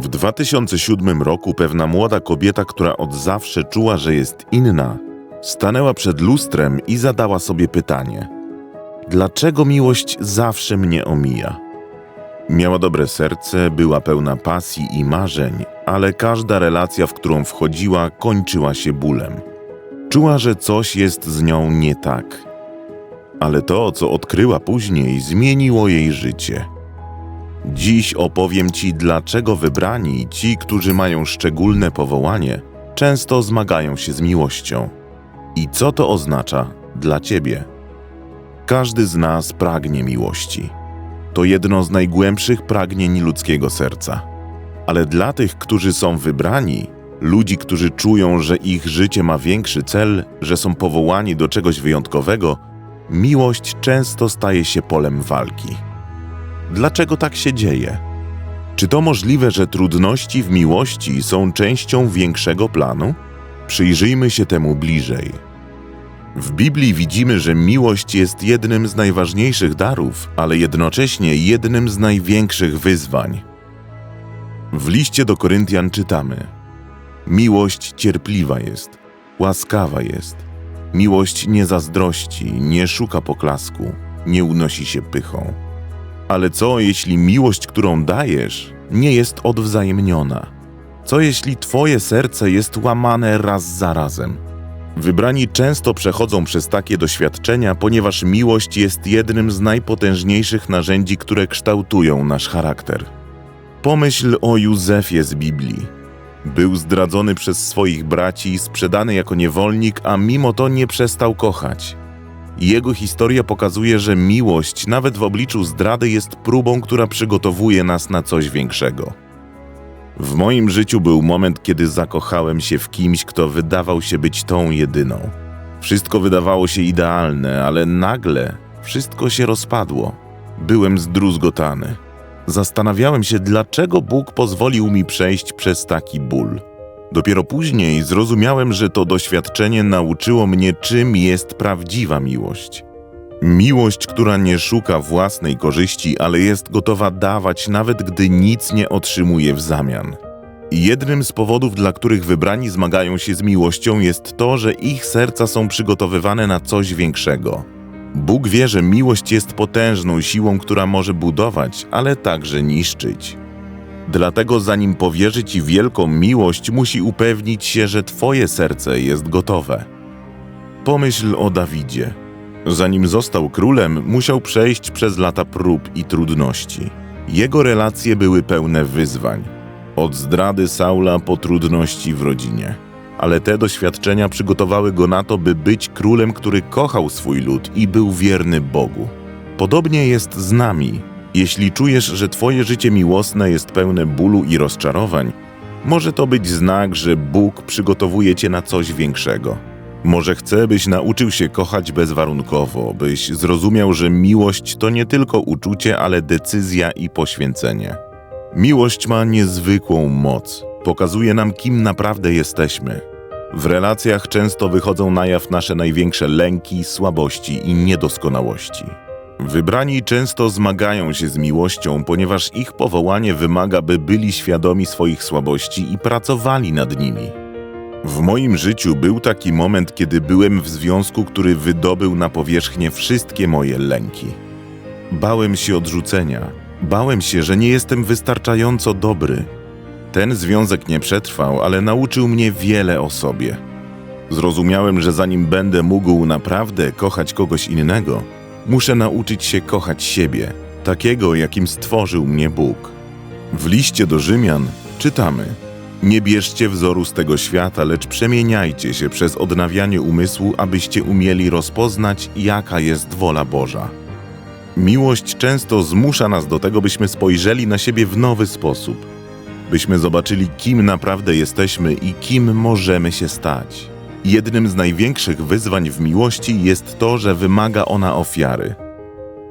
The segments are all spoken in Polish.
W 2007 roku pewna młoda kobieta, która od zawsze czuła, że jest inna, stanęła przed lustrem i zadała sobie pytanie: Dlaczego miłość zawsze mnie omija? Miała dobre serce, była pełna pasji i marzeń, ale każda relacja, w którą wchodziła, kończyła się bólem. Czuła, że coś jest z nią nie tak. Ale to, co odkryła później, zmieniło jej życie. Dziś opowiem Ci, dlaczego wybrani, ci, którzy mają szczególne powołanie, często zmagają się z miłością. I co to oznacza dla Ciebie? Każdy z nas pragnie miłości. To jedno z najgłębszych pragnień ludzkiego serca. Ale dla tych, którzy są wybrani, ludzi, którzy czują, że ich życie ma większy cel, że są powołani do czegoś wyjątkowego, miłość często staje się polem walki. Dlaczego tak się dzieje? Czy to możliwe, że trudności w miłości są częścią większego planu? Przyjrzyjmy się temu bliżej. W Biblii widzimy, że miłość jest jednym z najważniejszych darów, ale jednocześnie jednym z największych wyzwań. W liście do Koryntian czytamy: Miłość cierpliwa jest, łaskawa jest. Miłość nie zazdrości, nie szuka poklasku, nie unosi się pychą. Ale co jeśli miłość, którą dajesz, nie jest odwzajemniona? Co jeśli twoje serce jest łamane raz za razem? Wybrani często przechodzą przez takie doświadczenia, ponieważ miłość jest jednym z najpotężniejszych narzędzi, które kształtują nasz charakter. Pomyśl o Józefie z Biblii. Był zdradzony przez swoich braci, sprzedany jako niewolnik, a mimo to nie przestał kochać. Jego historia pokazuje, że miłość, nawet w obliczu zdrady, jest próbą, która przygotowuje nas na coś większego. W moim życiu był moment, kiedy zakochałem się w kimś, kto wydawał się być tą jedyną. Wszystko wydawało się idealne, ale nagle wszystko się rozpadło. Byłem zdruzgotany. Zastanawiałem się, dlaczego Bóg pozwolił mi przejść przez taki ból. Dopiero później zrozumiałem, że to doświadczenie nauczyło mnie, czym jest prawdziwa miłość. Miłość, która nie szuka własnej korzyści, ale jest gotowa dawać, nawet gdy nic nie otrzymuje w zamian. Jednym z powodów, dla których wybrani zmagają się z miłością, jest to, że ich serca są przygotowywane na coś większego. Bóg wie, że miłość jest potężną siłą, która może budować, ale także niszczyć. Dlatego, zanim powierzy ci wielką miłość, musi upewnić się, że twoje serce jest gotowe. Pomyśl o Dawidzie. Zanim został królem, musiał przejść przez lata prób i trudności. Jego relacje były pełne wyzwań. Od zdrady Saula po trudności w rodzinie. Ale te doświadczenia przygotowały go na to, by być królem, który kochał swój lud i był wierny Bogu. Podobnie jest z nami. Jeśli czujesz, że Twoje życie miłosne jest pełne bólu i rozczarowań, może to być znak, że Bóg przygotowuje Cię na coś większego. Może chce, byś nauczył się kochać bezwarunkowo, byś zrozumiał, że miłość to nie tylko uczucie, ale decyzja i poświęcenie. Miłość ma niezwykłą moc, pokazuje nam, kim naprawdę jesteśmy. W relacjach często wychodzą na jaw nasze największe lęki, słabości i niedoskonałości. Wybrani często zmagają się z miłością, ponieważ ich powołanie wymaga, by byli świadomi swoich słabości i pracowali nad nimi. W moim życiu był taki moment, kiedy byłem w związku, który wydobył na powierzchnię wszystkie moje lęki. Bałem się odrzucenia, bałem się, że nie jestem wystarczająco dobry. Ten związek nie przetrwał, ale nauczył mnie wiele o sobie. Zrozumiałem, że zanim będę mógł naprawdę kochać kogoś innego, muszę nauczyć się kochać siebie, takiego, jakim stworzył mnie Bóg. W liście do Rzymian czytamy: Nie bierzcie wzoru z tego świata, lecz przemieniajcie się przez odnawianie umysłu, abyście umieli rozpoznać, jaka jest wola Boża. Miłość często zmusza nas do tego, byśmy spojrzeli na siebie w nowy sposób, byśmy zobaczyli, kim naprawdę jesteśmy i kim możemy się stać. Jednym z największych wyzwań w miłości jest to, że wymaga ona ofiary.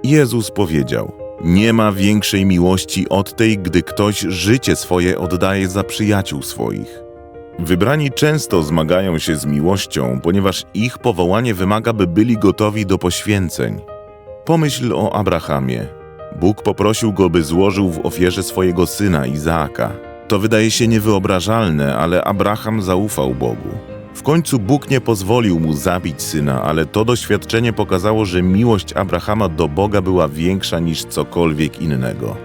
Jezus powiedział: Nie ma większej miłości od tej, gdy ktoś życie swoje oddaje za przyjaciół swoich. Wybrani często zmagają się z miłością, ponieważ ich powołanie wymaga, by byli gotowi do poświęceń. Pomyśl o Abrahamie. Bóg poprosił go, by złożył w ofierze swojego syna Izaaka. To wydaje się niewyobrażalne, ale Abraham zaufał Bogu. W końcu Bóg nie pozwolił mu zabić syna, ale to doświadczenie pokazało, że miłość Abrahama do Boga była większa niż cokolwiek innego.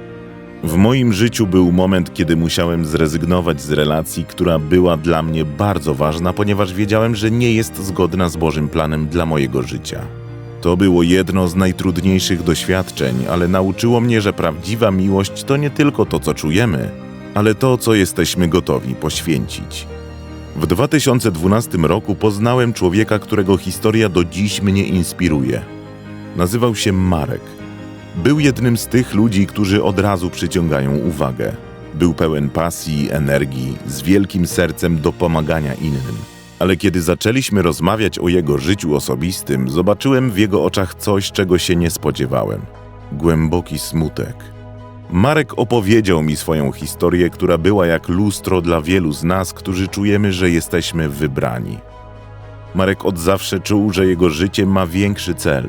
W moim życiu był moment, kiedy musiałem zrezygnować z relacji, która była dla mnie bardzo ważna, ponieważ wiedziałem, że nie jest zgodna z Bożym planem dla mojego życia. To było jedno z najtrudniejszych doświadczeń, ale nauczyło mnie, że prawdziwa miłość to nie tylko to, co czujemy, ale to, co jesteśmy gotowi poświęcić. W 2012 roku poznałem człowieka, którego historia do dziś mnie inspiruje. Nazywał się Marek. Był jednym z tych ludzi, którzy od razu przyciągają uwagę. Był pełen pasji, energii, z wielkim sercem do pomagania innym. Ale kiedy zaczęliśmy rozmawiać o jego życiu osobistym, zobaczyłem w jego oczach coś, czego się nie spodziewałem głęboki smutek. Marek opowiedział mi swoją historię, która była jak lustro dla wielu z nas, którzy czujemy, że jesteśmy wybrani. Marek od zawsze czuł, że jego życie ma większy cel.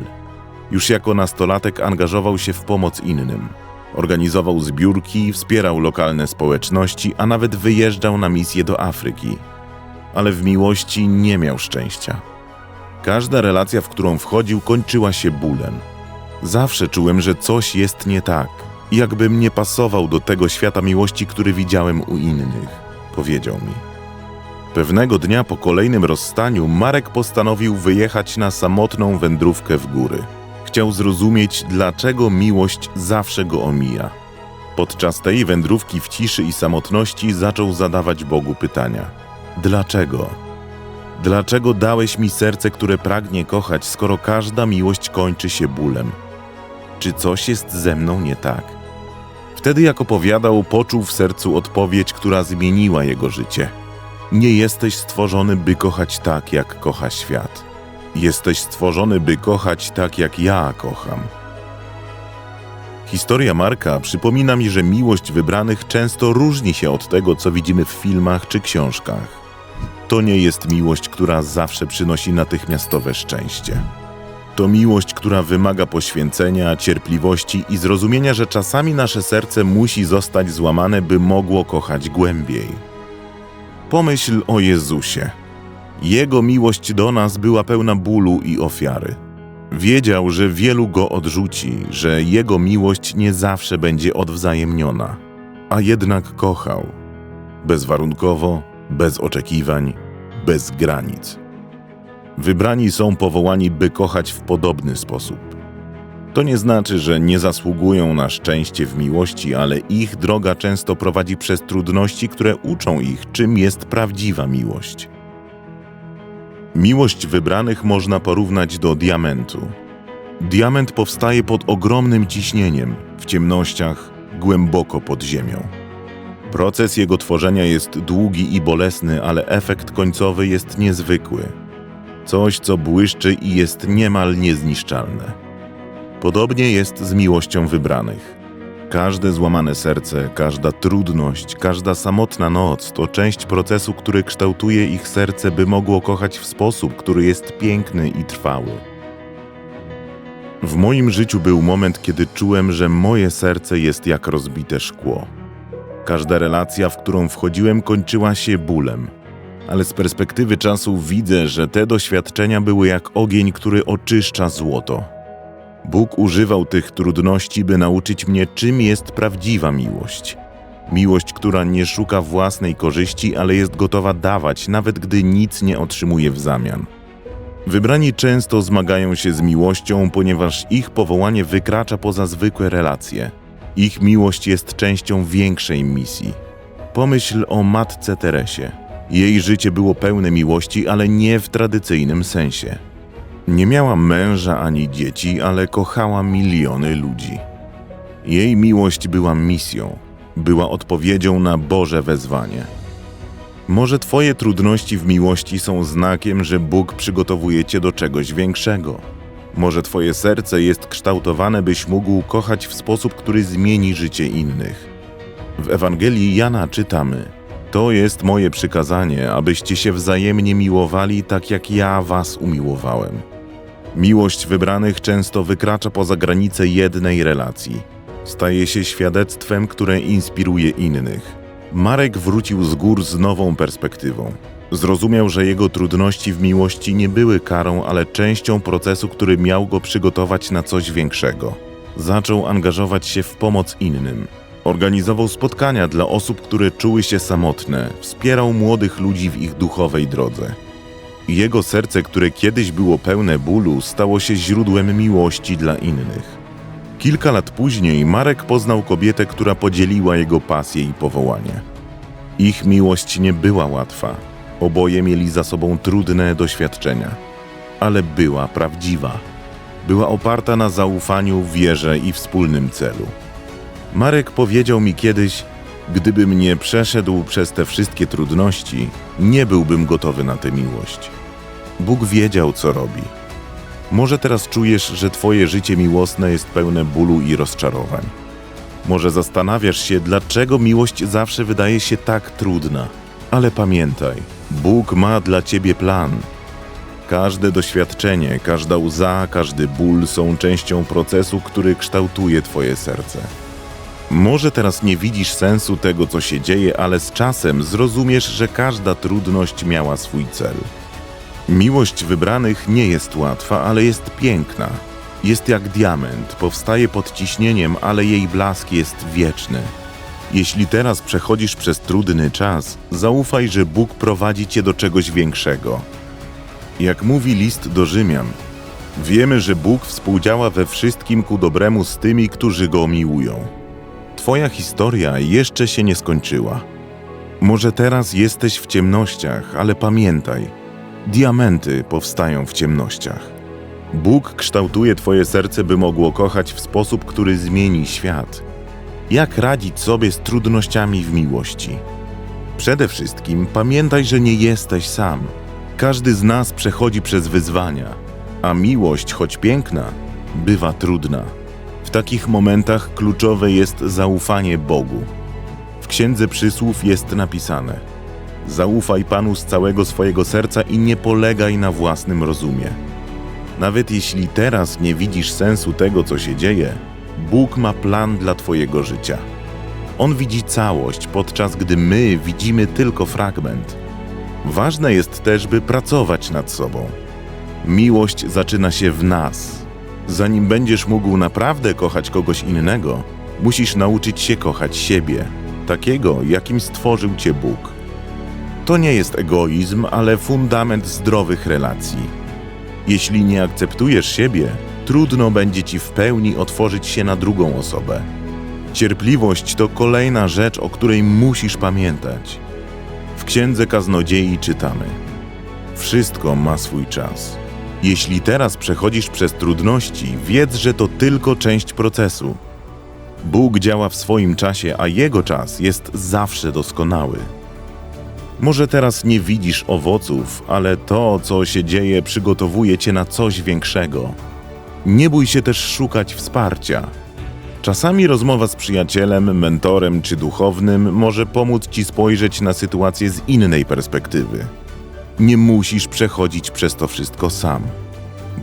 Już jako nastolatek angażował się w pomoc innym. Organizował zbiórki, wspierał lokalne społeczności, a nawet wyjeżdżał na misje do Afryki. Ale w miłości nie miał szczęścia. Każda relacja, w którą wchodził, kończyła się bólem. Zawsze czułem, że coś jest nie tak jakbym nie pasował do tego świata miłości, który widziałem u innych, powiedział mi. Pewnego dnia po kolejnym rozstaniu Marek postanowił wyjechać na samotną wędrówkę w góry. Chciał zrozumieć, dlaczego miłość zawsze go omija. Podczas tej wędrówki w ciszy i samotności zaczął zadawać Bogu pytania: Dlaczego? Dlaczego dałeś mi serce, które pragnie kochać, skoro każda miłość kończy się bólem? Czy coś jest ze mną nie tak? Wtedy, jak opowiadał, poczuł w sercu odpowiedź, która zmieniła jego życie. Nie jesteś stworzony, by kochać tak, jak kocha świat. Jesteś stworzony, by kochać tak, jak ja kocham. Historia Marka przypomina mi, że miłość wybranych często różni się od tego, co widzimy w filmach czy książkach. To nie jest miłość, która zawsze przynosi natychmiastowe szczęście. To miłość, która wymaga poświęcenia, cierpliwości i zrozumienia, że czasami nasze serce musi zostać złamane, by mogło kochać głębiej. Pomyśl o Jezusie. Jego miłość do nas była pełna bólu i ofiary. Wiedział, że wielu go odrzuci, że jego miłość nie zawsze będzie odwzajemniona, a jednak kochał. Bezwarunkowo, bez oczekiwań, bez granic. Wybrani są powołani, by kochać w podobny sposób. To nie znaczy, że nie zasługują na szczęście w miłości, ale ich droga często prowadzi przez trudności, które uczą ich, czym jest prawdziwa miłość. Miłość wybranych można porównać do diamentu. Diament powstaje pod ogromnym ciśnieniem, w ciemnościach, głęboko pod ziemią. Proces jego tworzenia jest długi i bolesny, ale efekt końcowy jest niezwykły. Coś, co błyszczy i jest niemal niezniszczalne. Podobnie jest z miłością wybranych. Każde złamane serce, każda trudność, każda samotna noc to część procesu, który kształtuje ich serce, by mogło kochać w sposób, który jest piękny i trwały. W moim życiu był moment, kiedy czułem, że moje serce jest jak rozbite szkło. Każda relacja, w którą wchodziłem, kończyła się bólem. Ale z perspektywy czasu widzę, że te doświadczenia były jak ogień, który oczyszcza złoto. Bóg używał tych trudności, by nauczyć mnie, czym jest prawdziwa miłość. Miłość, która nie szuka własnej korzyści, ale jest gotowa dawać, nawet gdy nic nie otrzymuje w zamian. Wybrani często zmagają się z miłością, ponieważ ich powołanie wykracza poza zwykłe relacje. Ich miłość jest częścią większej misji. Pomyśl o matce Teresie. Jej życie było pełne miłości, ale nie w tradycyjnym sensie. Nie miała męża ani dzieci, ale kochała miliony ludzi. Jej miłość była misją, była odpowiedzią na Boże wezwanie. Może Twoje trudności w miłości są znakiem, że Bóg przygotowuje Cię do czegoś większego. Może Twoje serce jest kształtowane, byś mógł kochać w sposób, który zmieni życie innych. W Ewangelii Jana czytamy: To jest moje przykazanie, abyście się wzajemnie miłowali, tak jak ja Was umiłowałem. Miłość wybranych często wykracza poza granice jednej relacji. Staje się świadectwem, które inspiruje innych. Marek wrócił z gór z nową perspektywą. Zrozumiał, że jego trudności w miłości nie były karą, ale częścią procesu, który miał go przygotować na coś większego. Zaczął angażować się w pomoc innym. Organizował spotkania dla osób, które czuły się samotne, wspierał młodych ludzi w ich duchowej drodze. Jego serce, które kiedyś było pełne bólu, stało się źródłem miłości dla innych. Kilka lat później Marek poznał kobietę, która podzieliła jego pasję i powołanie. Ich miłość nie była łatwa. Oboje mieli za sobą trudne doświadczenia, ale była prawdziwa. Była oparta na zaufaniu, wierze i wspólnym celu. Marek powiedział mi kiedyś: Gdybym nie przeszedł przez te wszystkie trudności, nie byłbym gotowy na tę miłość. Bóg wiedział, co robi. Może teraz czujesz, że Twoje życie miłosne jest pełne bólu i rozczarowań. Może zastanawiasz się, dlaczego miłość zawsze wydaje się tak trudna. Ale pamiętaj, Bóg ma dla Ciebie plan. Każde doświadczenie, każda łza, każdy ból są częścią procesu, który kształtuje Twoje serce. Może teraz nie widzisz sensu tego, co się dzieje, ale z czasem zrozumiesz, że każda trudność miała swój cel. Miłość wybranych nie jest łatwa, ale jest piękna. Jest jak diament, powstaje pod ciśnieniem, ale jej blask jest wieczny. Jeśli teraz przechodzisz przez trudny czas, zaufaj, że Bóg prowadzi cię do czegoś większego. Jak mówi list do Rzymian, wiemy, że Bóg współdziała we wszystkim ku dobremu z tymi, którzy go miłują. Twoja historia jeszcze się nie skończyła. Może teraz jesteś w ciemnościach, ale pamiętaj, diamenty powstają w ciemnościach. Bóg kształtuje Twoje serce, by mogło kochać w sposób, który zmieni świat. Jak radzić sobie z trudnościami w miłości? Przede wszystkim pamiętaj, że nie jesteś sam. Każdy z nas przechodzi przez wyzwania, a miłość, choć piękna, bywa trudna. Takich momentach kluczowe jest zaufanie Bogu. W Księdze Przysłów jest napisane: Zaufaj Panu z całego swojego serca i nie polegaj na własnym rozumie. Nawet jeśli teraz nie widzisz sensu tego, co się dzieje, Bóg ma plan dla Twojego życia. On widzi całość, podczas gdy my widzimy tylko fragment. Ważne jest też, by pracować nad sobą. Miłość zaczyna się w nas. Zanim będziesz mógł naprawdę kochać kogoś innego, musisz nauczyć się kochać siebie, takiego, jakim stworzył Cię Bóg. To nie jest egoizm, ale fundament zdrowych relacji. Jeśli nie akceptujesz siebie, trudno będzie ci w pełni otworzyć się na drugą osobę. Cierpliwość to kolejna rzecz, o której musisz pamiętać. W Księdze Kaznodziei czytamy: Wszystko ma swój czas. Jeśli teraz przechodzisz przez trudności, wiedz, że to tylko część procesu. Bóg działa w swoim czasie, a Jego czas jest zawsze doskonały. Może teraz nie widzisz owoców, ale to, co się dzieje, przygotowuje cię na coś większego. Nie bój się też szukać wsparcia. Czasami rozmowa z przyjacielem, mentorem czy duchownym może pomóc ci spojrzeć na sytuację z innej perspektywy. Nie musisz przechodzić przez to wszystko sam.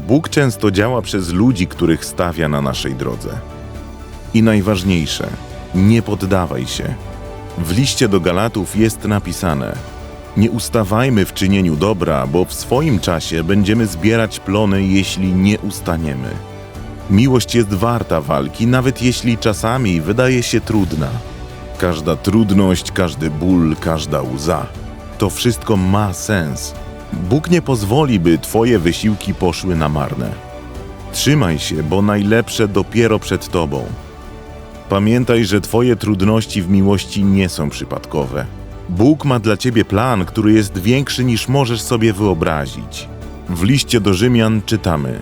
Bóg często działa przez ludzi, których stawia na naszej drodze. I najważniejsze, nie poddawaj się. W liście do Galatów jest napisane: Nie ustawajmy w czynieniu dobra, bo w swoim czasie będziemy zbierać plony, jeśli nie ustaniemy. Miłość jest warta walki, nawet jeśli czasami wydaje się trudna. Każda trudność, każdy ból, każda łza to wszystko ma sens. Bóg nie pozwoli, by Twoje wysiłki poszły na marne. Trzymaj się, bo najlepsze dopiero przed Tobą. Pamiętaj, że Twoje trudności w miłości nie są przypadkowe. Bóg ma dla Ciebie plan, który jest większy niż możesz sobie wyobrazić. W liście do Rzymian czytamy: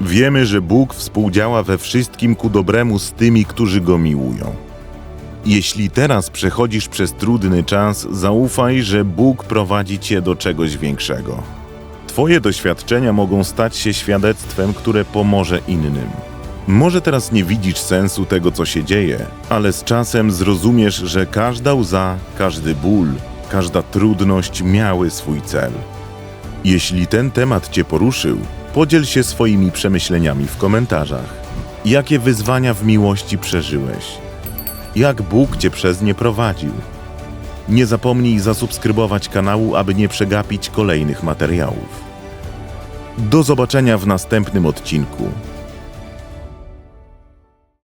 Wiemy, że Bóg współdziała we wszystkim ku dobremu z tymi, którzy go miłują. Jeśli teraz przechodzisz przez trudny czas, zaufaj, że Bóg prowadzi cię do czegoś większego. Twoje doświadczenia mogą stać się świadectwem, które pomoże innym. Może teraz nie widzisz sensu tego, co się dzieje, ale z czasem zrozumiesz, że każda łza, każdy ból, każda trudność miały swój cel. Jeśli ten temat Cię poruszył, podziel się swoimi przemyśleniami w komentarzach. Jakie wyzwania w miłości przeżyłeś? Jak Bóg Cię przez nie prowadził? Nie zapomnij zasubskrybować kanału, aby nie przegapić kolejnych materiałów. Do zobaczenia w następnym odcinku.